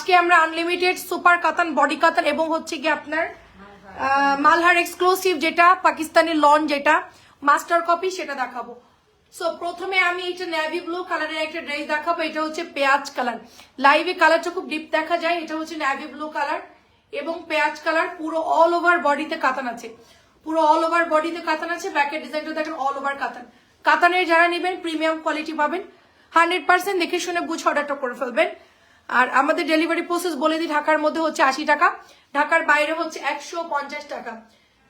আজকে আমরা unlimited super কাতান বডি কাতান এবং হচ্ছে কি আপনার মালহার এক্সক্লুসিভ যেটা পাকিস্তানি লন যেটা মাস্টার কপি সেটা দেখাবো। সো প্রথমে আমি এটা নেভি ব্লু কালারের একটা ড্রেস দেখাবো, এটা হচ্ছে পেঁয়াজ কালার লাইভে কালারটা খুব ডিপ দেখা যায়, এটা হচ্ছে নেভি ব্লু কালার এবং পেঁয়াজ কালার পুরো অল ওভার বডিতে কাতান আছে। পুরো অল ওভার বডিতে কাতান আছে ব্যাকের ডিজাইনটা দেখেন অল ওভার কাতান কাতানের যারা নেবেন প্রিমিয়াম কোয়ালিটি পাবেন। হান্ড্রেড পার্সেন্ট দেখে শুনে বুঝে অর্ডারটা করে ফেলবেন। আর আমাদের ডেলিভারি প্রসেস বলে দিই ঢাকার মধ্যে হচ্ছে আশি টাকা ঢাকার বাইরে হচ্ছে একশো পঞ্চাশ টাকা।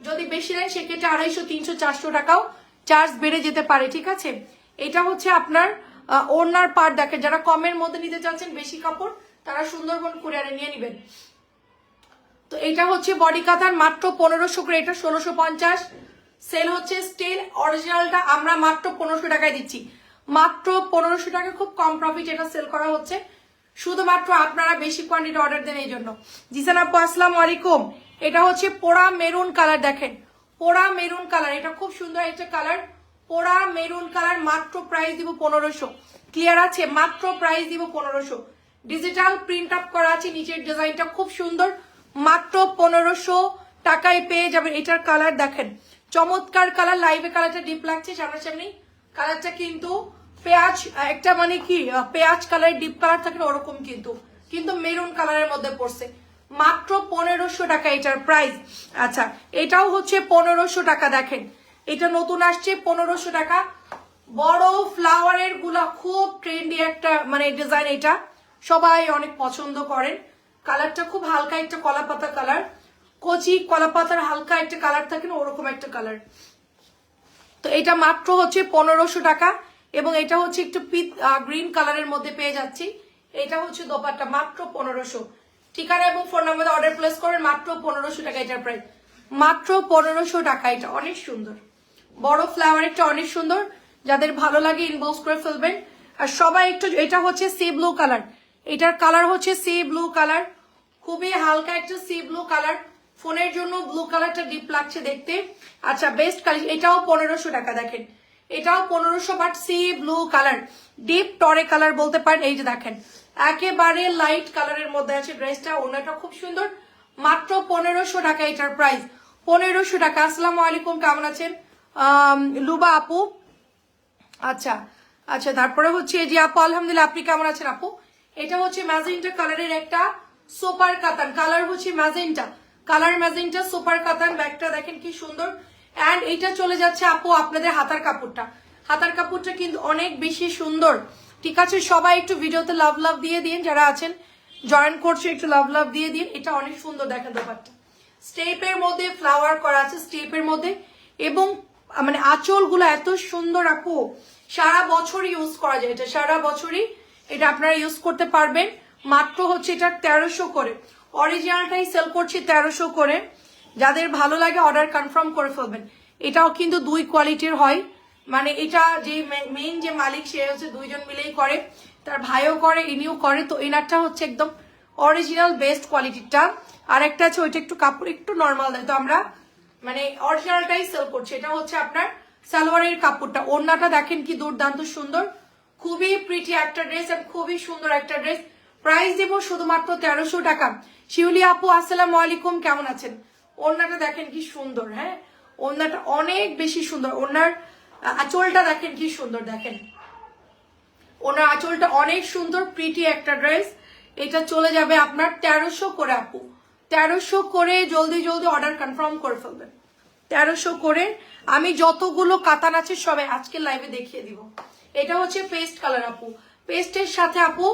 যদি বেশি নেন সেক্ষেত্রে আড়াইশো তিনশো চারশো টাকাও চার্জ বেড়ে যেতে পারে ঠিক আছে? এটা হচ্ছে আপনার আহ, ওড়নার পার্ট দেখে যারা কমের মধ্যে নিতে চাচ্ছেন বেশি কাপড় তারা সুন্দরবন করে আনে নিয়ে নেবেন। তো এটা হচ্ছে বডি কাতার মাত্র পনেরোশো করে এটা ষোলোশো পঞ্চাশ। সেল হচ্ছে স্টিল অরিজিনালটা আমরা মাত্র পনেরোশো টাকায় দিচ্ছি। মাত্র পনেরোশো টাকা খুব কম প্রফিট এটা সেল করা হচ্ছে। শুধুমাত্র আপনারা বেশি কোয়ান্টিটি অর্ডার দেন এই জন্য জিসান আপু, আসসালাম আলাইকুম। এটা হচ্ছে পোড়া মেরুন কালার দেখেন। পোড়া মেরুন কালার এটা খুব সুন্দর একটা কালার পোড়া মেরুন কালার মাত্র প্রাইস দিব পনেরোশো। ক্লিয়ার আছে? মাত্র প্রাইস দিব পনেরোশো। ডিজিটাল প্রিন্ট আপ করা আছে, নিচের ডিজাইনটা খুব সুন্দর। মাত্র পনেরোশো টাকায় পেয়ে যাবেন এটার কালার দেখেন। চমৎকার কালার লাইভে কালারটা ডিপ লাগছে সামনাসামনি। কালারটা কিন্তু পেঁয়াজ, একটা মানে কি পেঁয়াজ কালার ডিপ কালার থাকে ওরকম কিন্তু। কিন্তু মেরুন কালারের মধ্যে পড়ছে। মাত্র পনেরোশো টাকা এটার প্রাইস আচ্ছা এটাও হচ্ছে পনেরোশো টাকা, দেখেন। এটা নতুন আসছে, পনেরোশো টাকা। বড় ফ্লাওয়ারেরগুলা খুব ট্রেন্ডি একটা মানে ডিজাইন এটা। সবাই অনেক পছন্দ করেন। কালারটা খুব হালকা একটা কলা পাতা কালার কচি কলা পাতার হালকা একটা কালার থাকে না, ওরকম একটা কালার তো এটা মাত্র হচ্ছে পনেরোশো টাকা। এবং এটা হচ্ছে একটু গ্রিন কালারের মধ্যে পেয়ে যাচ্ছি। এটা হচ্ছে দোপাট্টা, মাত্র পনেরোশো। ঠিকানা এবং ফোন নাম্বারে অর্ডার প্লেস করেন মাত্র পনেরোশো টাকা এটার প্রাইস মাত্র পনেরোশো টাকা এটা, অনেক সুন্দর। বড় ফ্লাওয়ার একটা অনেক সুন্দর। যাদের ভালো লাগে ইনবক্স করে ফেলবেন। আর সবাই একটু, এটা হচ্ছে সি ব্লু কালার এটার কালার হচ্ছে সি ব্লু কালার খুবই হালকা একটা সি ব্লু কালার ফোনের জন্য ব্লু কালারটা ডিপ লাগছে দেখতে। আচ্ছা বেস্ট কালার এটাও পনেরোশো টাকা দেখেন। এটাও পনেরোশো but sea blue colour deep টরে কালার বলতে পারেন। এই যে দেখেন, একেবারে লাইট কালারের মধ্যে আছে ড্রেসটা, ওনাটা খুব সুন্দর। মাত্র পনেরোশো টাকা এটার প্রাইস পনেরোশো টাকা। আসসালামু আলাইকুম, কেমন আছেন? লুবা আপু। আচ্ছা আচ্ছা তারপরে হচ্ছে যে আপু, আলহামদুলিল্লাহ, আপনি কেমন আছেন আপু? এটা হচ্ছে ম্যাজেন্টা কালারের একটা সুপার কাতান কালার হচ্ছে ম্যাজেন্টা কালার ম্যাজেন্টা সুপার কাতান ব্যাগটা দেখেন কি সুন্দর। অ্যান্ড এইটা চলে যাচ্ছে আপু আপনাদের হাতার কাপড়টা। হাতার কাপড়টা কিন্তু অনেক বেশি সুন্দর। ঠিক আছে, সবাই একটু ভিডিওতে লাভ লাভ দিয়ে দিন, যারা আছেন জয়েন করছে, একটু লাভ লাভ দিয়ে দিন। এটা অনেক সুন্দর দেখেন ব্যাপারটা। স্টেপের মধ্যে ফ্লাওয়ার করা আছে স্টেপের মধ্যে। এবং মানে আঁচলগুলো এত সুন্দর আপু। সারা বছর ইউজ করা যায় এটা, সারা বছরই এটা আপনারা ইউজ করতে পারবেন। মাত্র হচ্ছে এটা তেরোশো করে। অরিজিনালটাই সেল করছি তেরোশো করে। যাদের ভালো লাগে অর্ডার কনফার্ম করে ফেলবেন। এটাও কিন্তু দুই কোয়ালিটির হয়। মানে এটা যে মেইন যে মালিক, সে হচ্ছে দুইজন মিলেই করে। তার ভাইও করে, ইনিও করে। তো এনারটা হচ্ছে একদম অরিজিনাল বেস্ট কোয়ালিটিটা আর একটা আছে, ওইটা একটু কাপড় একটু নর্মাল দেয়। তো আমরা মানে অরিজিনালটাই সেল করছি। এটা হচ্ছে আপনার সালোয়ারের কাপড়টা। ওড়নাটা দেখেন কি দুর্দান্ত সুন্দর। খুবই প্রিটি একটা ড্রেস এবং খুবই সুন্দর একটা ড্রেস প্রাইস দেবো শুধুমাত্র তেরোশো টাকা। শিউলি আপু, আসসালামু আলাইকুম। কেমন আছেন? ওড়নাটা দেখেন কি সুন্দর হ্যাঁ? ওড়নাটা অনেক বেশি সুন্দর। ওনার আঁচলটা দেখেন কি সুন্দর দেখেন। ওনার আঁচলটা অনেক সুন্দর প্রিটি একটা ড্রেস এটা চলে যাবে আপনার তেরোশো করে আপু। তেরোশো করে জলদি জলদি অর্ডার কনফার্ম করে ফেলবেন। তেরোশো করে আমি যতগুলো কাতান আছে সবাই আজকে লাইভে দেখিয়ে দিব। এটা হচ্ছে পেস্ট কালার আপু। পেস্টের সাথে আপু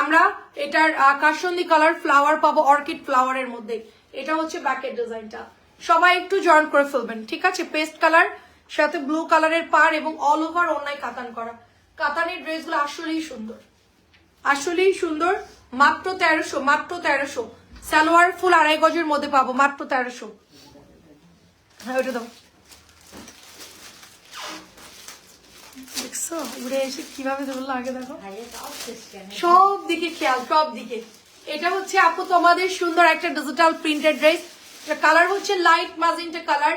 আমরা এটার আহ, কাসন্দি কালার ফ্লাওয়ার পাবো অর্কিড ফ্লাওয়ারের মধ্যে। এটা হচ্ছে ব্যাকের ডিজাইনটা সবাই একটু জয়েন করে ফেলবেন ঠিক আছে? পেস্ট কালার সাথে ব্লু কালারের পার এবং অল ওভার অন্যায় কাতান করা। কাতানের ড্রেসগুলো আসলেই সুন্দর। আসলেই সুন্দর। মাত্র তেরোশো মাত্র তেরোশো। সালোয়ার ফুল আড়াই গজের মধ্যে পাবো মাত্র তেরোশো। হ্যাঁ ওটা দাও। দেখছ? উড়ে এসে কীভাবে ধরলো আগে দেখো। সব দিকে খেয়াল সব দিকে। এটা হচ্ছে আপু তোমাদের সুন্দর একটা ডিজিটাল প্রিন্টেড ড্রেস এটা কালার হচ্ছে light magenta colour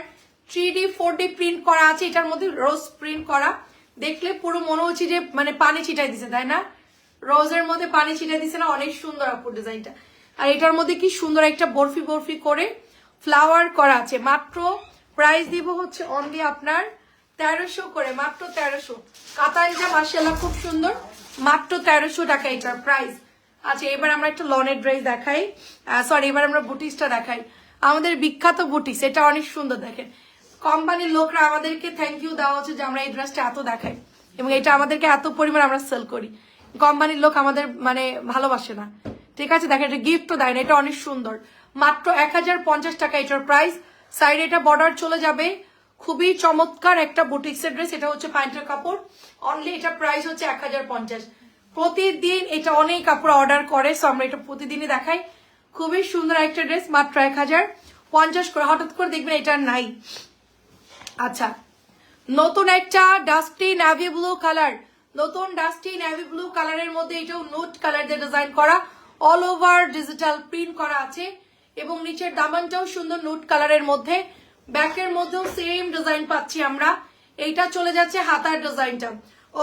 three D four D print করা আছে, এটার মধ্যে রোজ প্রিন্ট করা। দেখলে পুরো মনে হচ্ছে যে মানে পানি ছিটাই দিছে, তাই না? রোজের মধ্যে পানি ছিটে দিছে না, অনেক সুন্দর আপু ডিজাইনটা আর এটার মধ্যে কি সুন্দর একটা বরফি বরফি করে ফ্লাওয়ার করা আছে। মাত্র প্রাইস দিব হচ্ছে অনলি আপনার তেরোশো করে, মাত্র তেরোশো। কাতানটা মার্শাল্লাহ খুব সুন্দর। মাত্র তেরোশো টাকা এটার প্রাইস আচ্ছা এবার আমরা একটা লনের ড্রেস দেখাই। সরি এবার আমরা বুটিসটা দেখাই। আমাদের বিখ্যাত বুটিস, এটা অনেক সুন্দর দেখেন। কোম্পানির লোকরা আমাদেরকে থ্যাংক ইউ দেওয়া হচ্ছে যে আমরা এই ড্রেসটা এত দেখাই। এবং এটা আমাদেরকে এত পরিমাণ আমরা সেল করি। কোম্পানির লোক আমাদের মানে ভালোবাসে না। ঠিক আছে, দেখেন, এটা গিফটও দেয় না, এটা অনেক সুন্দর। মাত্র এক হাজার পঞ্চাশ টাকা এটার প্রাইস সাইডে এটা বর্ডার চলে যাবে। খুবই চমৎকার একটা বুটিক্সের ড্রেস এটা হচ্ছে প্যান্টের কাপড়। অনলি এটা প্রাইস হচ্ছে এক হাজার পঞ্চাশ। প্রতিদিন এটা অনেক কাপড় অর্ডার করে সো আমরা এটা প্রতিদিনই দেখাই। খুবই সুন্দর একটা ড্রেস মাত্র এক হাজার পঞ্চাশ করে। হঠাৎ করে দেখবেন এটা নাই। আচ্ছা নতুন একটা ডাস্টি নেভি ব্লু কালার নতুন ডাস্টি নেভি ব্লু কালারের মধ্যে এটাও নোট কালার দিয়ে ডিজাইন করা। অল ওভার ডিজিটাল প্রিন্ট করা আছে। এবং নিচের দামানটাও সুন্দর নোট কালারের মধ্যে। ব্যাকের মধ্যেও সেম ডিজাইন পাচ্ছি আমরা। এইটা চলে যাচ্ছে হাতার ডিজাইনটা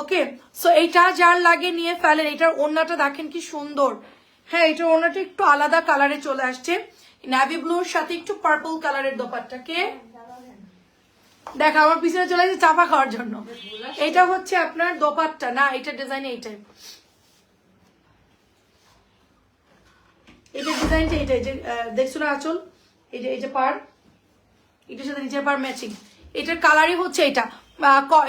ওকে সো এইটা যার লাগে নিয়ে ফেলেন এটার ওড়নাটা দেখেন কি সুন্দর। হ্যাঁ এটার ওড়নাটা একটু আলাদা কালারে চলে আসছে। নেভি ব্লুর সাথে একটু পার্পল কালারের দোপাট্টা কে দেখ আমার পিছনে চলে আসছে চাপা খাওয়ার জন্য। এটা হচ্ছে আপনার দোপাট্টা, না এটা ডিজাইন এইটাই এটা ডিজাইনটা এইটাই যে দেখছ না আচল? এই যে এই যে পার এটার সাথে নিচের পার ম্যাচিং এটার কালারই হচ্ছে এটা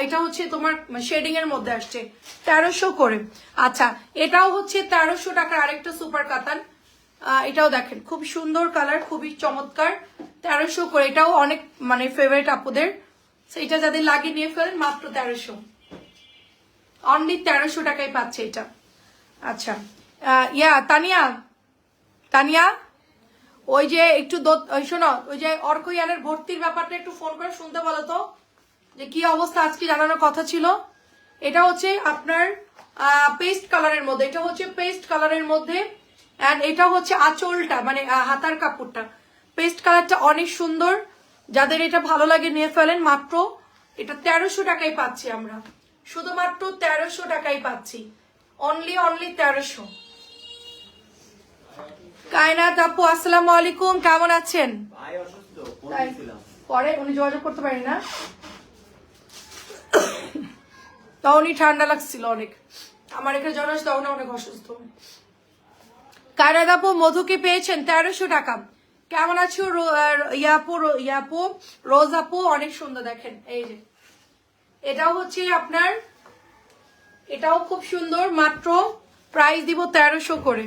এটা হচ্ছে তোমার শেডিং এর মধ্যে আসছে। তেরোশো করে। আচ্ছা এটাও হচ্ছে তেরোশো টাকার আরেকটা সুপার কাতান। এটাও দেখেন, খুব সুন্দর কালার খুবই চমৎকার। তেরোশো করে, এটাও অনেক মানে ফেভারিট আপুদের। এটা যাদের লাগে নিয়ে ফেলেন, মাত্র তেরোশো। অনলি তেরোশো টাকায় পাচ্ছে এটা। আচ্ছা ইয়া, তানিয়া তানিয়া, ওই যে একটু শোনো, ওই যে অর্কয়ানের ভর্তির ব্যাপারটা একটু ফোন করে শুনতে বলো তো। যে কি অবস্থা আজকে জানানোর কথা ছিল? এটা হচ্ছে আপনার পেস্ট কালারের মধ্যে এটা হচ্ছে পেস্ট কালারের মধ্যে অ্যান্ড এটা হচ্ছে আঁচলটা মানে হাতার কাপড়টা। পেস্ট কালারটা অনেক সুন্দর। যাদের এটা ভালো লাগে নিয়ে ফেলেন মাত্র এটা তেরোশো টাকায় পাচ্ছি আমরা। শুধুমাত্র তেরোশো টাকায় পাচ্ছি। অনলি অনলি তেরোশো। কায়নাত আপু আসসালামু আলাইকুম। কেমন আছেন? পরে উনি যোগাযোগ করতে পারেন না? তখনই ঠান্ডা লাগছিল অনেক। আমার এখানে আসছে তখন অনেক অসুস্থ। কায়নাত আপু মধুকে পেয়েছেন? তেরোশো টাকা। কেমন আছো? ইয়াপু ইয়াপু? রোজ আপু, অনেক সুন্দর দেখেন। এই যে। এটাও হচ্ছে আপনার, এটাও খুব সুন্দর, মাত্র প্রাইস দিব তেরোশো করে।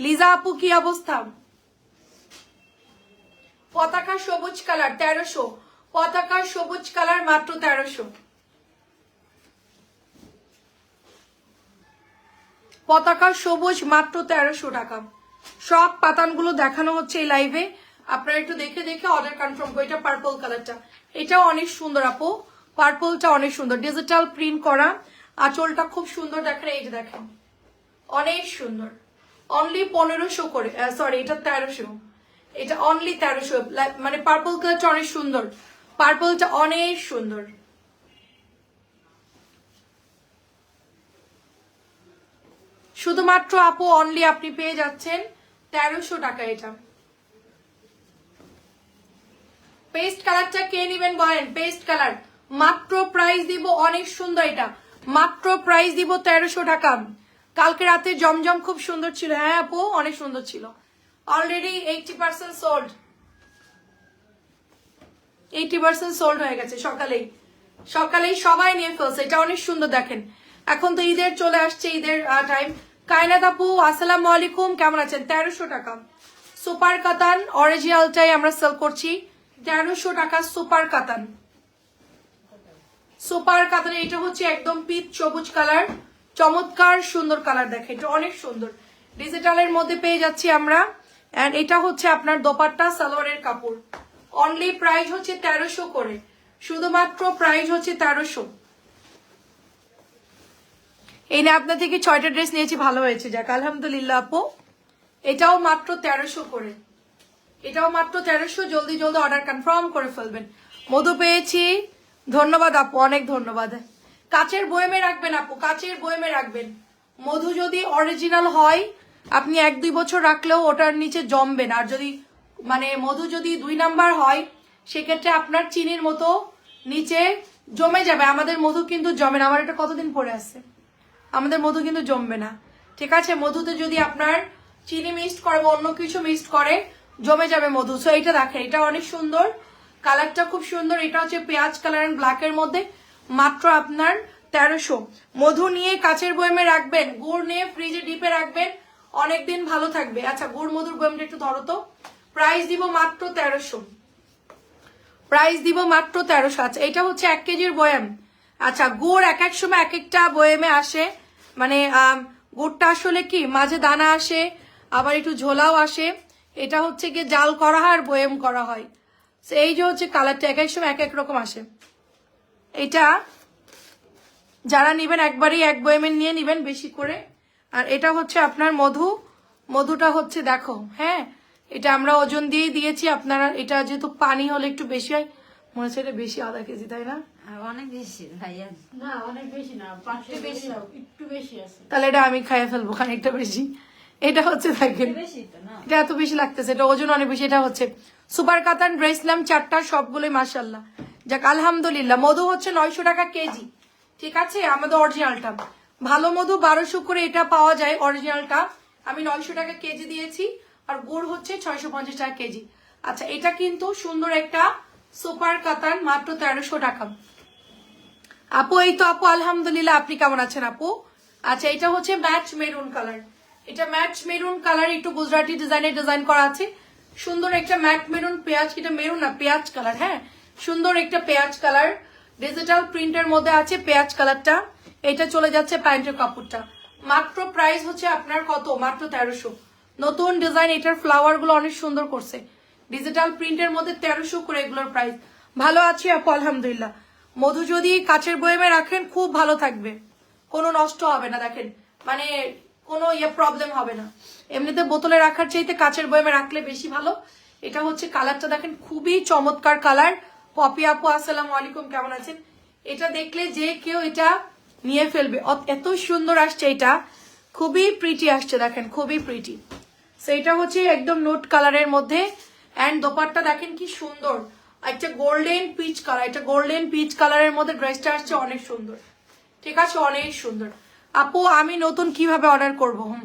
লিজা আপু, কি অবস্থা? পতাকা সবুজ কালার তেরোশো। পতাকা সবুজ কালার মাত্র তেরোশো। পতাকা সবুজ মাত্র তেরোশো টাকা। সব পাতানগুলো দেখানো হচ্ছে এই লাইভে আপনারা একটু দেখে দেখে অর্ডার কনফার্ম করো, এটা পার্পল কালারটা এটাও অনেক সুন্দর আপু। পার্পলটা অনেক সুন্দর। ডিজিটাল প্রিন্ট করা। আঁচলটা খুব সুন্দর দেখেন এই যে দেখেন। অনেক সুন্দর। অনলি পনেরোশো করে সরি এটা তেরোশো। এটা অনলি তেরোশো। মানে পার্পল কালারটা অনেক সুন্দর। পার্পলটা অনেক সুন্দর। শুধুমাত্র আপু অনলি আপনি পেয়ে যাচ্ছেন তেরোশো টাকা এটা। পেস্ট কালারটা কে নিবেন বলেন? পেস্ট কালার মাত্র প্রাইস দিব অনেক সুন্দর এটা। মাত্র প্রাইস দিব তেরোশো টাকা। কালকে রাতে জমজম খুব সুন্দর ছিল। হ্যাঁ আপু, অনেক সুন্দর ছিল। Already eighty percent sold eighty percent sold হয়ে গেছে সকালেই। সকালেই সবাই নিয়ে ফেলছে, এটা অনেক সুন্দর দেখেন। এখন তো ঈদের চলে আসছে, ঈদের টাইম কায়নাত আপু, আসসালামু আলাইকুম, কেমন আছেন? তেরোশো টাকা। সুপার কাতান অরিজিনালটাই আমরা সেল করছি। তেরোশো টাকা সুপার কাতান। সুপার কাতান এটা হচ্ছে একদম পিচ সবুজ কালার, চমৎকার সুন্দর কালার দেখে এটা অনেক সুন্দর। ডিজিটালের মধ্যে পেয়ে যাচ্ছি আমরা। এন্ড এটা হচ্ছে আপনার দোপাট্টা সালোয়ারের কাপড়। অনলি প্রাইস হচ্ছে তেরোশো করে। শুধুমাত্র প্রাইস হচ্ছে তেরোশো। এই নিয়ে আপনার থেকে ছয়টা ড্রেস নিয়েছি, ভালো হয়েছে। যাক, আলহামদুলিল্লাহ আপু। এটাও মাত্র তেরোশো করে। এটাও মাত্র তেরোশো, জলদি জলদি অর্ডার কনফার্ম করে ফেলবেন। মধু পেয়েছি। ধন্যবাদ আপু, অনেক ধন্যবাদ। কাচের বয়েমে রাখবেন আপু, কাচের বয়েমে রাখবেন। মধু যদি অরিজিনাল হয়, আপনি এক দুই বছর রাখলেও ওটার নিচে জমবেন আর যদি মানে মধু যদি দুই নাম্বার হয়, সেক্ষেত্রে আপনার চিনির মতো নিচে জমে যাবে। আমাদের মধু কিন্তু জমে না। আমার এটা কতদিন পরে আছে? আমাদের মধু কিন্তু জমবে না। ঠিক আছে? মধুতে যদি আপনার চিনি মিক্সড করে বা অন্য কিছু মিক্সড করে, জমে যাবে মধু। সো এটা দেখেন, এটা অনেক সুন্দর। কালারটা খুব সুন্দর। এটা হচ্ছে পেঁয়াজ কালার অ্যান্ড ব্ল্যাকের মধ্যে। মাত্র আপনার তেরোশো। মধু নিয়ে কাচের বয়মে রাখবেন, গুড় নিয়ে ফ্রিজে ডিপে রাখবেন। অনেকদিন ভালো থাকবে। আচ্ছা গুড় মধুর বয়মটা একটু ধরো তো। প্রাইস দিব মাত্র তেরোশো। প্রাইস দিব মাত্র তেরোশো। আচ্ছা এটা হচ্ছে এক কেজির বয়াম। আচ্ছা গুড় এক এক সময় এক একটা বয়ামে আসে। মানে গুড়টা আসলে কি, মাঝে দানা আসে, আবার একটু ঝোলাও আসে। এটা হচ্ছে গিয়ে জাল করা হয় আর বয়াম করা হয়। এই যে হচ্ছে কালারটা এক এক সময় এক এক রকম আসে। এটা যারা নিবেন একবারই এক বয়ামের নিয়ে নিবেন বেশি করে। আর এটা হচ্ছে আপনার মধু। মধুটা হচ্ছে দেখো হ্যাঁ? এটা আমরা ওজন দিয়েই দিয়েছি আপনারা এটা যেহেতু পানি হলে একটু বেশি হয় মনে হচ্ছে এটা বেশি আধা কেজি তাই না? অনেক বেশি ভাইয়া। না অনেক বেশি না পাঁচশো বেশি। একটু বেশি আছে। তাহলে এটা আমি খাইয়ে ফেলব খানিকটা বেশি। এটা হচ্ছে দেখেন বেশি তো না? এটা এত বেশি লাগতেছে এটা ওজন অনেক বেশি এটা হচ্ছে সুপার কাতান ড্রেস নিলাম চারটা সবগুলোই মাসাল্লাহ যাক আলহামদুলিল্লাহ মধু হচ্ছে নয়শো টাকা কেজি ঠিক আছে? আমাদের অরিজিনালটা। ভালো মধু বারোশো করে এটা পাওয়া যায় অরিজিনালটা। আমি নয়শো টাকা কেজি দিয়েছি আর গুড় হচ্ছে ছয়শো পঞ্চাশ টাকা কেজি। আচ্ছা এটা কিন্তু সুন্দর একটা সুপার কাতান, মাত্র তেরোশো টাকা। আপু, এই তো আপু, আলহামদুলিল্লাহ, আপনি কেমন আছেন আপু? আচ্ছা এটা হচ্ছে ম্যাচ মেরুন কালার। এটা ম্যাচ মেরুন কালার, একটু গুজরাটি ডিজাইনের ডিজাইন করা আছে। সুন্দর একটা ম্যাট মেরুন পেঁয়াজ, এটা মেরুন না, পেঁয়াজ কালার হ্যাঁ? সুন্দর একটা পেঁয়াজ কালার। ডিজিটাল প্রিন্টের মধ্যে আছে পেঁয়াজ কালারটা। এটা চলে যাচ্ছে প্যান্টের কাপড়টা। মাত্র প্রাইস হচ্ছে আপনার কত? মাত্র তেরোশো। নতুন ডিজাইন এটার ফ্লাওয়ারগুলো অনেক সুন্দর করছে। ডিজিটাল প্রিন্টের মধ্যে তেরোশো করে এগুলোর প্রাইস ভালো আছি আপু, আলহামদুলিল্লাহ। মধু যদি কাচের বয়েমে রাখেন, খুব ভালো থাকবে। কোনো নষ্ট হবে না, দেখেন। মানে কোনো ইয়ে প্রবলেম হবে না। এমনিতে বোতলে রাখার চাইতে কাচের বয়েমে রাখলে বেশি ভালো। এটা হচ্ছে কালারটা দেখেন, খুবই চমৎকার কালার পপি আপু, আসসালাম আলাইকুম, কেমন আছেন? এটা দেখলে যে কেউ এটা নিয়ে ফেলবে। এত সুন্দর আসছে এটা। খুবই প্রিটি আসছে, দেখেন, খুবই প্রিটি সেইটা হচ্ছে একদম নোট কালারের মধ্যে। অ্যান্ড দোপাট্টা দেখেন কি সুন্দর। একটা গোল্ডেন পিচ কালার একটা গোল্ডেন পিচ কালারের মধ্যে ড্রেসটা আসছে অনেক সুন্দর। ঠিক আছে? অনেক সুন্দর। আপু, আমি নতুন কীভাবে অর্ডার করব? হুম।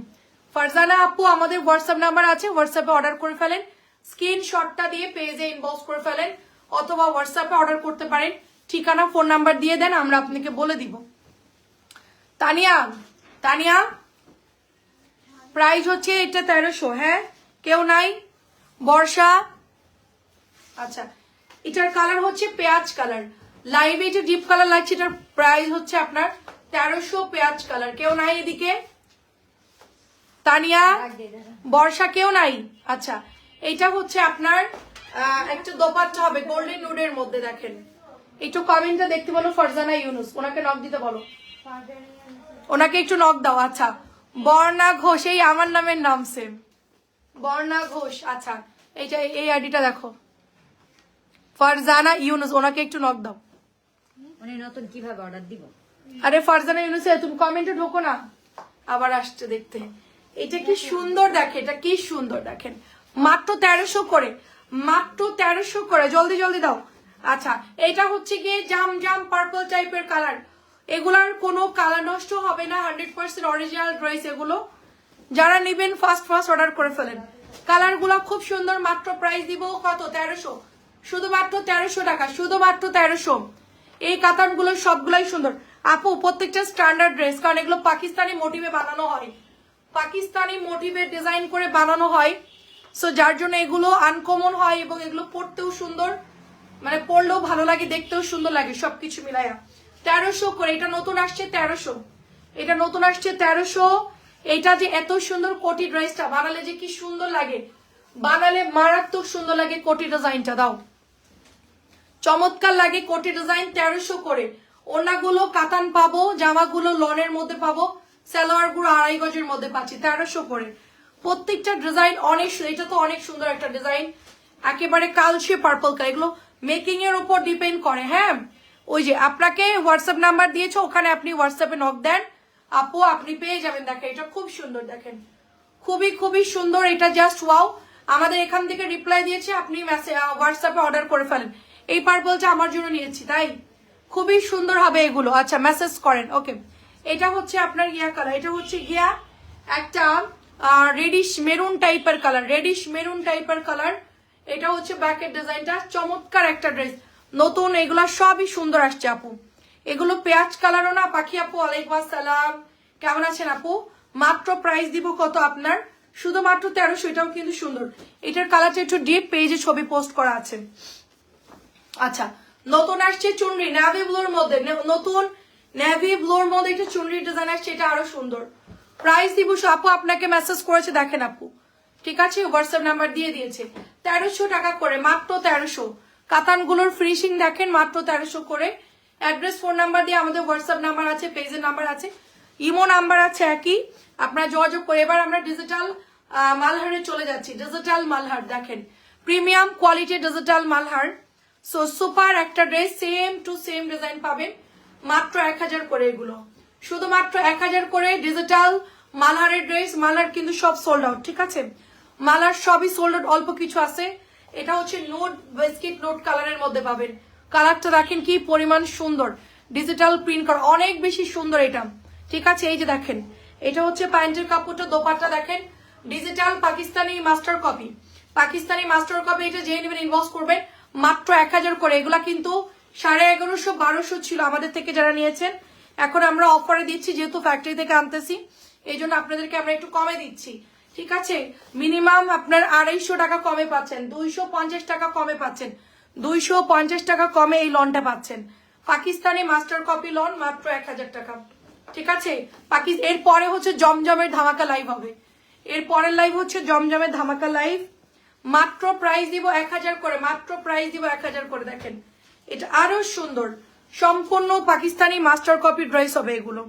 ফারজানা আপু, আমাদের হোয়াটসঅ্যাপ নাম্বার আছে। হোয়াটসঅ্যাপে অর্ডার করে ফেলেন। স্ক্রিনশটটা দিয়ে পেজে ইনবক্স করে ফেলেন। অথবা হোয়াটসঅ্যাপে অর্ডার করতে পারেন। ঠিকানা ফোন নাম্বার দিয়ে দেন, আমরা আপনাকে বলে দিব। তানিয়া তানিয়া? প্রাইস হচ্ছে এটা তেরোশো হ্যাঁ? কেউ নাই? বর্ষা? আচ্ছা এটার কালার হচ্ছে পেঁয়াজ কালার। লাইভে এটা ডিপ কালার লাগছে এটার প্রাইস হচ্ছে আপনার তেরোশো পেঁয়াজ কালার। কেউ নাই এদিকে? তানিয়া? বর্ষা কেউ নাই? আচ্ছা এটা হচ্ছে আপনার একটা দোপাট্টা হবে গোল্ডেন নুডের মধ্যে দেখেন। একটু কমেন্টটা দেখতে বলো ফরজানা ইউনুস ওনাকে নক দিতে বলো। ওনাকে একটু নক দাও আচ্ছা। বর্ণা ঘোষ এই আমার নামের নাম সেম বর্ণা ঘোষ আচ্ছা এইটা এই আইডিটা দেখো। ফারজানা ইউনুস ওনাকে একটু নক দাও। উনি নতুন কীভাবে অর্ডার দিব? আরে ফারজানা ইউনুস তুমি কমেন্টে ঢোকো না। আবার আসছে দেখতে। এটা কি সুন্দর দেখে এটা কি সুন্দর দেখেন। মাত্র তেরোশো করে মাত্র তেরোশো করে। জলদি জলদি দাও। আচ্ছা এটা হচ্ছে গিয়ে জাম জাম পার্পল টাইপের কালার এগুলার কোনো কালার নষ্ট হবে না হান্ড্রেড পার্সেন্ট অরিজিনাল ড্রেস এগুলো। যারা নেবেন ফার্স্ট ফার্স্ট অর্ডার করে ফেলেন। কালারগুলা খুব সুন্দর, মাত্র প্রাইস দিব কত? তেরোশো। শুধুমাত্র তেরোশো টাকা, শুধুমাত্র তেরোশো। এই কাতানগুলো সবগুলাই সুন্দর। আপু, প্রত্যেকটা স্ট্যান্ডার্ড ড্রেস কারণ এগুলো পাকিস্তানি মোটিভে বানানো হয়। পাকিস্তানি মোটিভে ডিজাইন করে বানানো হয়। সো যার জন্য এগুলো আনকমন হয় এবং এগুলো পড়তেও সুন্দর। মানে পড়লেও ভালো লাগে, দেখতেও সুন্দর লাগে, সবকিছু মিলাইয়া। তেরোশো করে, এটা নতুন আসছে তেরোশো। এটা নতুন আসছে তেরোশো। এটা যে এত সুন্দর কোটি ড্রেসটা, বানালে যে কি সুন্দর লাগে। বানালে মারাত্মক সুন্দর লাগে কোটি ডিজাইনটা, দাও। চমৎকার লাগে কোটি ডিজাইন তেরোশো করে। ওনাগুলো কাতান পাবো, জামাগুলো লনের মধ্যে পাবো সালোয়ারগুলো আড়াই গজের মধ্যে পাচ্ছি, তেরোশো করে। প্রত্যেকটা ডিজাইন অনেক এটা তো অনেক সুন্দর একটা ডিজাইন। একেবারে কালচে পার্পল কালার, এগুলো মেকিং এর উপর ডিপেন্ড করে হ্যাঁ? ওই যে আপনাকে হোয়াটসঅ্যাপ নাম্বার দিয়েছে, ওখানে আপনি হোয়াটসঅ্যাপে নক দেন। আপু, আপনি পেয়ে যাবেন, দেখেন, এটা খুব সুন্দর, দেখেন। খুবই খুবই সুন্দর, এটা জাস্ট ওয়াও আমাদের এখান থেকে রিপ্লাই দিয়েছে, আপনি হোয়াটসঅ্যাপে অর্ডার করে ফেলেন। এই পার্পলটা আমার জন্য নিয়েছি, তাই? খুবই সুন্দর হবে এগুলো। আচ্ছা মেসেজ করেন ওকে এটা হচ্ছে আপনার ইয়া কালার এটা হচ্ছে গিয়া একটা রেডিশ মেরুন টাইপের কালার রেডিশ মেরুন টাইপের কালার এটা হচ্ছে ব্যাকের ডিজাইনটা চমৎকার একটা ড্রেস নতুন, এগুলা সবই সুন্দর আসছে, আপু। এগুলো পেঁয়াজ কালারও না, পাখি আপু আলাইকুম আসসালাম। কেমন আছেন আপু? মাত্র প্রাইস দিব কত আপনার? শুধুমাত্র তেরোশো, এটাও কিন্তু সুন্দর। এটার কালারটা একটু ডিপ পেজে ছবি পোস্ট করা আছে। আচ্ছা নতুন আসছে চুনরি নেভি ব্লুর মধ্যে নতুন নেভি ব্লুর মধ্যে একটা চুনরি ডিজাইন আসছে, এটা আরও সুন্দর। প্রাইস দিব আপু, আপনাকে মেসেজ করেছে, দেখেন আপু। ঠিক আছে হোয়াটসঅ্যাপ নাম্বার দিয়ে দিয়েছে। তেরোশো টাকা করে, মাত্র তেরোশো। কাতানগুলোর ফিনিশিং দেখেন মাত্র তেরোশো করে। অ্যাড্রেস ফোন নাম্বার দিয়ে আমাদের হোয়াটসঅ্যাপ নাম্বার আছে পেজের নাম্বার আছে। ইমো নাম্বার আছে একই। আপনারা যোগাযোগ করে এবার আমরা ডিজিটাল মালহারে চলে যাচ্ছি। ডিজিটাল মালহার, দেখেন। Premium quality digital Malhar. So super একটা dress same to same design পাবেন। মাত্র এক হাজার করে এগুলো। শুধুমাত্র এক হাজার করে ডিজিটাল মালহারের ড্রেস মালহার কিন্তু সব সোল্ড আউট ঠিক আছে? মালার সবই সোল্ড আউট অল্প কিছু আছে। এটা হচ্ছে নোট, বিস্কিট নোট কালারের মধ্যে পাবেন। কালারটা দেখেন কি পরিমাণ সুন্দর। ডিজিটাল প্রিন্ট করা, অনেক বেশি সুন্দর এটা। ঠিক আছে, এই যে দেখেন, এটা হচ্ছে প্যান্টের কাপড়টা, দোপাট্টা দেখেন। Digital Pakistani master copy Pakistani master copy এটা যে নেবেন ইনভেস্ট করবেন, মাত্র এক হাজার করে। এগুলা কিন্তু সাড়ে এগারোশো, বারোশো ছিল আমাদের থেকে যারা নিয়েছেন। এখন আমরা অফারে দিচ্ছি, যেহেতু ফ্যাক্টরি থেকে আনতেছি, এই জন্য আপনাদেরকে আমরা একটু কমে দিচ্ছি। ঠিক আছে? মিনিমাম আপনার আড়াইশো টাকা কমে পাচ্ছেন, দুইশো পঞ্চাশ টাকা কমে পাচ্ছেন, দুইশো পঞ্চাশ টাকা কমে এই লনটা পাচ্ছেন। পাকিস্তানি মাস্টার কপি লন মাত্র এক হাজার টাকা। ঠিক আছে? পাকি এরপরে হচ্ছে জমজমের ধামাকা লাইভ হবে। এর পরের লাইভ হচ্ছে জমজমের ধামাকা লাইভ মাত্র প্রাইস দিব এক হাজার করে, মাত্র প্রাইস দিব এক হাজার করে, দেখেন। এটা আরও সুন্দর। সম্পূর্ণ পাকিস্তানি মাস্টার কপি ড্রেস হবে এগুলো।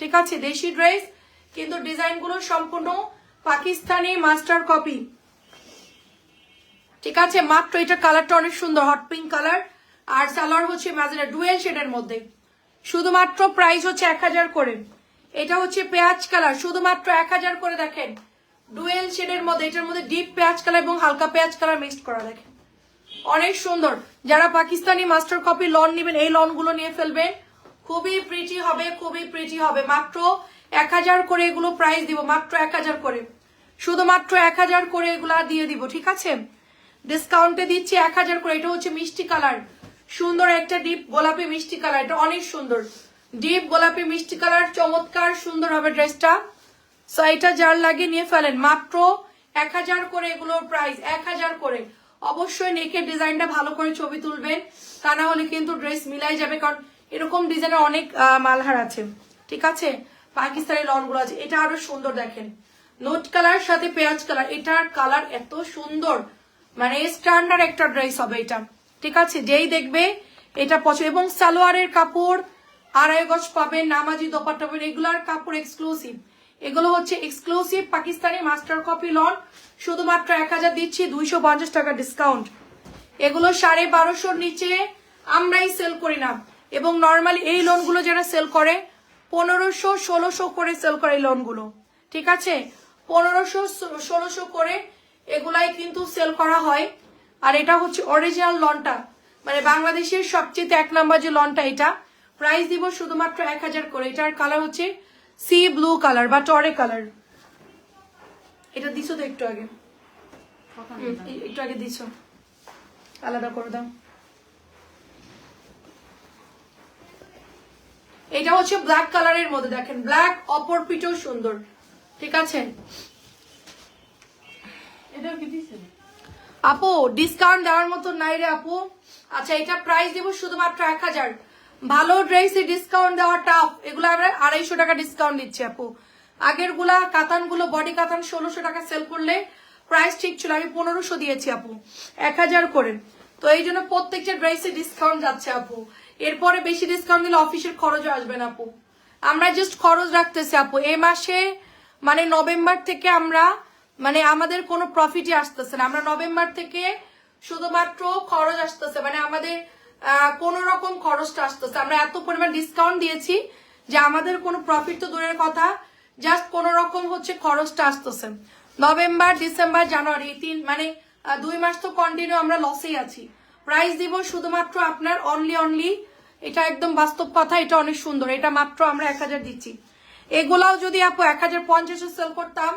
ঠিক আছে? দেশি ড্রেস কিন্তু ডিজাইনগুলো সম্পূর্ণ পাকিস্তানি মাস্টার কপি। ঠিক আছে, মাত্র এটা কালারটা অনেক সুন্দর হট পিঙ্ক কালার আর সালোয়ার হচ্ছে ম্যাজেন্টা ডুয়েল শেডের মধ্যে। শুধুমাত্র প্রাইস হচ্ছে এক হাজার করে। এটা হচ্ছে পেঁয়াজ কালার, শুধুমাত্র এক হাজার করে দেখেন। ডুয়েল শেডের মধ্যে, এটার মধ্যে ডিপ পেঁয়াজ কালার এবং হালকা পেঁয়াজ কালার মিক্সড করা দেখেন। অনেক সুন্দর। যারা পাকিস্তানি মাস্টার কপি লন নেবেন, এই লনগুলো নিয়ে ফেলবেন। খুবই প্রিটি হবে, খুবই প্রিটি হবে। মাত্র এক হাজার করে এগুলো প্রাইস দিব, মাত্র এক হাজার করে। শুধুমাত্র এক হাজার করে এগুলা দিয়ে দিব, ঠিক আছে? ডিসকাউন্টে দিচ্ছি এক হাজার করে, এটা হচ্ছে মিষ্টি কালার সুন্দর একটা ডিপ গোলাপি মিষ্টি কালার এটা অনেক সুন্দর। ডিপ গোলাপি মিষ্টি কালার চমৎকার সুন্দর হবে ড্রেসটা সো এটা যার লাগে নিয়ে ফেলেন, মাত্র এক হাজার করে এগুলোর প্রাইস এক হাজার করে। অবশ্যই নেকের ডিজাইনটা ভালো করে ছবি তুলবেন, তা না হলে কিন্তু ড্রেস মিলাই যাবে, কারণ এরকম ডিজাইনের অনেক মালহার আছে, ঠিক আছে? পাকিস্তানি লনগুলো আছে। এটা আরও সুন্দর দেখেন। নোট কালার সাথে পেঁয়াজ কালার এটার কালার এত সুন্দর। মানে স্ট্যান্ডার্ড একটা ড্রেস হবে এটা। ঠিক আছে? যেই দেখবে, এটা পছন্দ। এবং সালোয়ারের কাপড় আড়াই গজ পাবেন, নামাজি দোপাট্টা পাবেন। এগুলার কাপড় এক্সক্লুসিভ এগুলো হচ্ছে exclusive Pakistani master copy lawn. শুধুমাত্র এক হাজার দিচ্ছি, দুইশো পঞ্চাশ টাকা ডিসকাউন্ট এগুলো সাড়ে বারোশোর নিচে আমরাই সেল করি না। এবং নর্মালি এই লোনগুলো যারা সেল করে পনেরোশো ষোলোশো করে সেল করে এই লোনগুলো ঠিক আছে? পনেরোশো ষোলোশো করে এগুলাই কিন্তু সেল করা হয়। আর এটা হচ্ছে অরিজিনাল লনটা মানে বাংলাদেশের সবচেয়ে এক নাম্বার যে লনটা এটা প্রাইস দিব শুধুমাত্র এক হাজার করে। এটার কালার হচ্ছে সি ব্লু কালার বা টরে কালার এটা দিছো তো একটু আগে? একটু আগে দিছো। আলাদা করে দাও। এটা হচ্ছে ব্ল্যাক কালারের মধ্যে দেখেন ব্ল্যাক অপর পিঠও সুন্দর। ঠিক আছে? আপু ডিসকাউন্ট দেওয়ার মতো নাই রে আপু। আচ্ছা এটা প্রাইস দিব শুধুমাত্র এক হাজার। ভালো ড্রেসে ডিসকাউন্ট দেওয়া টাফ এগুলো আমরা আড়াইশো টাকা ডিসকাউন্ট দিচ্ছি আপু। আগেরগুলা কাতানগুলো বডি কাতান ষোলোশো টাকা সেল করলে প্রাইস ঠিক ছিল আমি পনেরোশো দিয়েছি আপু। এক হাজার করে। তো এই জন্য প্রত্যেকটা ড্রেসে ডিসকাউন্ট যাচ্ছে আপু। এরপরে বেশি ডিসকাউন্ট দিলে অফিসের খরচও আসবে না, আপু। আমরা জাস্ট খরচ রাখতেছি, আপু। এ মাসে মানে নভেম্বর থেকে আমরা মানে আমাদের কোনো প্রফিটই আসতেছে না। আমরা নভেম্বর থেকে শুধুমাত্র খরচ আসতেছে মানে আমাদের কোন রকম খরচটা আসতেছে। আমরা এত পরিমাণ ডিসকাউন্ট দিয়েছি যে আমাদের কোনো প্রফিট তো দূরের কথা জাস্ট কোন রকম হচ্ছে খরচটা আসতেছে। নভেম্বর, ডিসেম্বর, জানুয়ারি তিন মানে দুই মাস তো কন্টিনিউ আমরা লসেই আছি। প্রাইস দিব শুধুমাত্র আপনার অনলি অনলি এটা একদম বাস্তব কথা, এটা অনেক সুন্দর। এটা মাত্র আমরা এক হাজার দিচ্ছি। এগুলাও যদি আপু এক হাজার পঞ্চাশে সেল করতাম,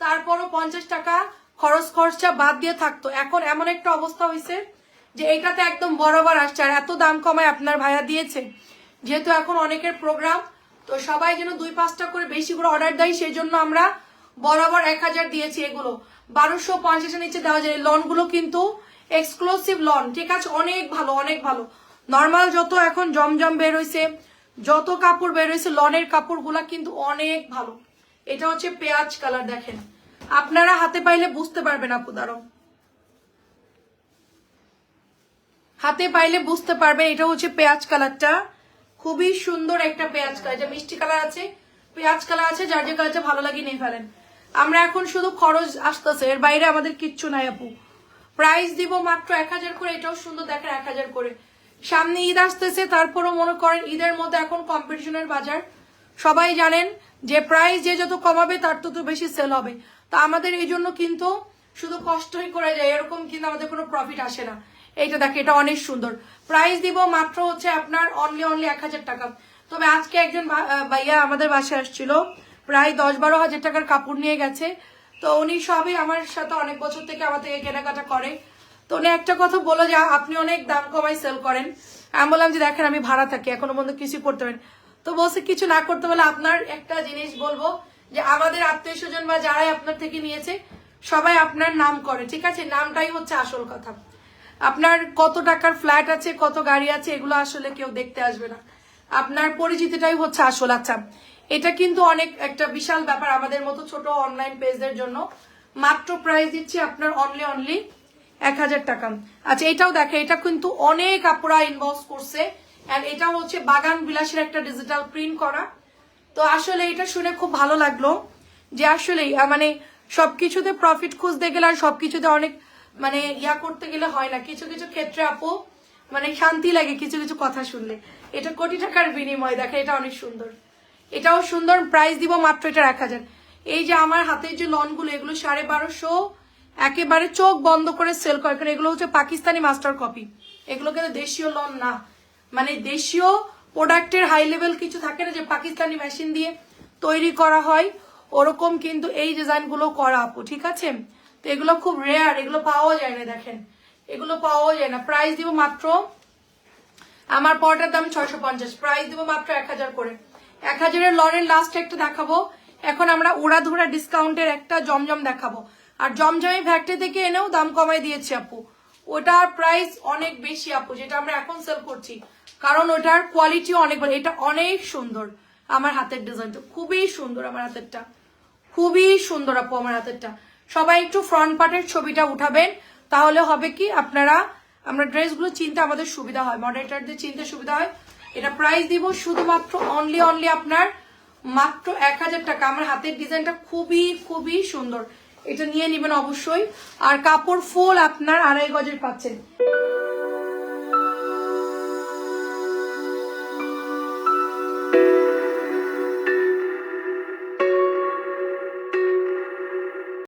তারপরও পঞ্চাশ টাকা খরচ খরচা বাদ দিয়ে থাকতো। এখন এমন একটা অবস্থা হয়েছে যে এটাতে একদম বরাবর আসছে। আর এত দাম কমায় আপনার ভাইয়া দিয়েছে। যেহেতু এখন অনেকের প্রোগ্রাম তো সবাই যেন দুই পাঁচটা করে বেশি করে অর্ডার দেয়, সেই জন্য আমরা বরাবর এক হাজার দিয়েছি এগুলো। বারোশো পঞ্চাশের নিচে দেওয়া যায়। লনগুলো কিন্তু এক্সক্লুসিভ লন ঠিক আছে? অনেক ভালো অনেক ভালো। নর্মাল যত এখন জমজম বের হয়েছে যত কাপড় বের হয়েছে লনের কাপড়গুলা কিন্তু অনেক ভালো। এটা হচ্ছে পেঁয়াজ কালার, দেখেন। আপনারা হাতে পাইলে বুঝতে পারবেন, আপু দাঁড়ো হাতে পাইলে বুঝতে পারবেন, এটা হচ্ছে পেঁয়াজ কালারটা। খুবই সুন্দর একটা পেঁয়াজ কালার। এটা মিষ্টি কালার আছে, পেঁয়াজ কালার আছে, যার যে কালারটা ভালো লাগে নিয়ে ফেলেন। আমরা এখন শুধু খরচ আসতেছে, এর বাইরে আমাদের কিচ্ছু নাই, আপু। প্রাইস দিব মাত্র এক হাজার করে, এটাও সুন্দর, দেখেন, এক হাজার করে। সামনে ঈদ আসতেছে, তারপরও মনে করেন ঈদের মধ্যে এখন কম্পিটিশনের বাজার। সবাই জানেন যে প্রাইস যে যত কমাবে, তার তত বেশি সেল হবে। তো আমাদের এই জন্য কিন্তু শুধু কষ্টই করে যায়, এরকম কিন্তু আমাদের কোনো প্রফিট আসে না। এইটা দেখে, এটা অনেক সুন্দর। প্রাইস দিব মাত্র হচ্ছে আপনার অনলি অনলি এক হাজার টাকা। তবে আজকে একজন ভাইয়া আমাদের বাসায় আসছিল, প্রায় দশ বারো হাজার টাকার কাপড় নিয়ে গেছে। তো উনি সবই আমার সাথে অনেক বছর থেকে আমার থেকে কেনাকাটা করে। তো উনি একটা কথা বলে যে, আপনি অনেক দাম কমাই সেল করেন। আমি বললাম যে, দেখেন, আমি ভাড়া থাকি, এখনও পর্যন্ত কিছু করতে পারেন। তো বলছে, কিছু না করতে পারলে আপনার একটা জিনিস বলব যে, আমাদের আত্মীয় স্বজন বা যারাই আপনার থেকে নিয়েছে, সবাই আপনার নাম করে, ঠিক আছে? নামটাই হচ্ছে আসল কথা। আপনার কত টাকার ফ্ল্যাট আছে, কত গাড়ি আছে, এগুলো আসলে কেউ দেখতে আসবে না। আপনার পরিচিতিটাই হচ্ছে আসল। আচ্ছা এটা কিন্তু অনেক একটা বিশাল ব্যাপার আমাদের মতো ছোট অনলাইন পেজদের জন্য। মাত্র প্রাইস দিচ্ছি আপনার অনলি অনলি এক হাজার টাকা। আচ্ছা এটাও দেখে, এটা কিন্তু অনেক আপুরা ইনভলভ করছে। এন্ড এটা হচ্ছে বাগান বিলাসের একটা ডিজিটাল প্রিন্ট করা। তো আসলে এটা শুনে খুব ভালো লাগল যে আসলে মানে সবকিছুতে প্রফিট খুঁজতে গেলে আর সবকিছুতে অনেক মানে ইয়া করতে গেলে হয় না। কিছু কিছু ক্ষেত্রে আপু মানে শান্তি লাগে কিছু কিছু কথা শুনলে। এটা কোটি টাকার বিনিময়, দেখে, এটা অনেক সুন্দর। এটাও সুন্দর প্রাইস দিব মাত্র এটা এক হাজার। এই যে আমার হাতের যে লনগুলো এগুলো সাড়ে বারোশো একেবারে চোখ বন্ধ করে সেল করে কারণ এগুলো হচ্ছে পাকিস্তানি মাস্টার কপি এগুলো কিন্তু দেশীয় লন না। মানে দেশীয় প্রোডাক্টের হাই লেভেল কিছু থাকে না যে পাকিস্তানি মেশিন দিয়ে তৈরি করা হয়। ওরকম কিন্তু এই ডিজাইনগুলো করা আপু, ঠিক আছে? তো এগুলো খুব রেয়ার এগুলো পাওয়া যায় না, দেখেন। এগুলো পাওয়া যায় না। প্রাইস দিব মাত্র, আমার পরটার দাম ছয়শো পঞ্চাশ। প্রাইস দিব মাত্র এক হাজার করে। এক হাজারের লনের লাস্ট একটা দেখাবো। এখন আমরা উড়াধুরা ডিসকাউন্টের একটা জমজম দেখাবো। আর জমজমি ফ্যাক্টরি থেকে এনেও দাম কমাই দিয়েছি আপু। ওটার প্রাইস অনেক বেশি আপু, যেটা আমরা এখন সেল করছি। কারণ ওটার কোয়ালিটি অনেক ভালো, এটা অনেক সুন্দর আমার হাতের ডিজাইনটা খুবই সুন্দর আমার হাতেরটা। খুবই সুন্দর আপু আমার হাতেরটা। সবাই একটু ফ্রন্ট পার্টের ছবিটা উঠাবেন, তাহলে হবে কি আপনারা, আমরা ড্রেসগুলো চিনতে আমাদের সুবিধা হয় মডারেটারদের চিনতে সুবিধা হয়। এটা প্রাইস দিব শুধুমাত্র অনলি অনলি আপনার মাত্র এক হাজার টাকা। আমার হাতের ডিজাইনটা খুবই খুবই সুন্দর। এটা নিয়ে নেবেন অবশ্যই। আর কাপড় ফোল আপনার আড়াই গজের পাচ্ছেন।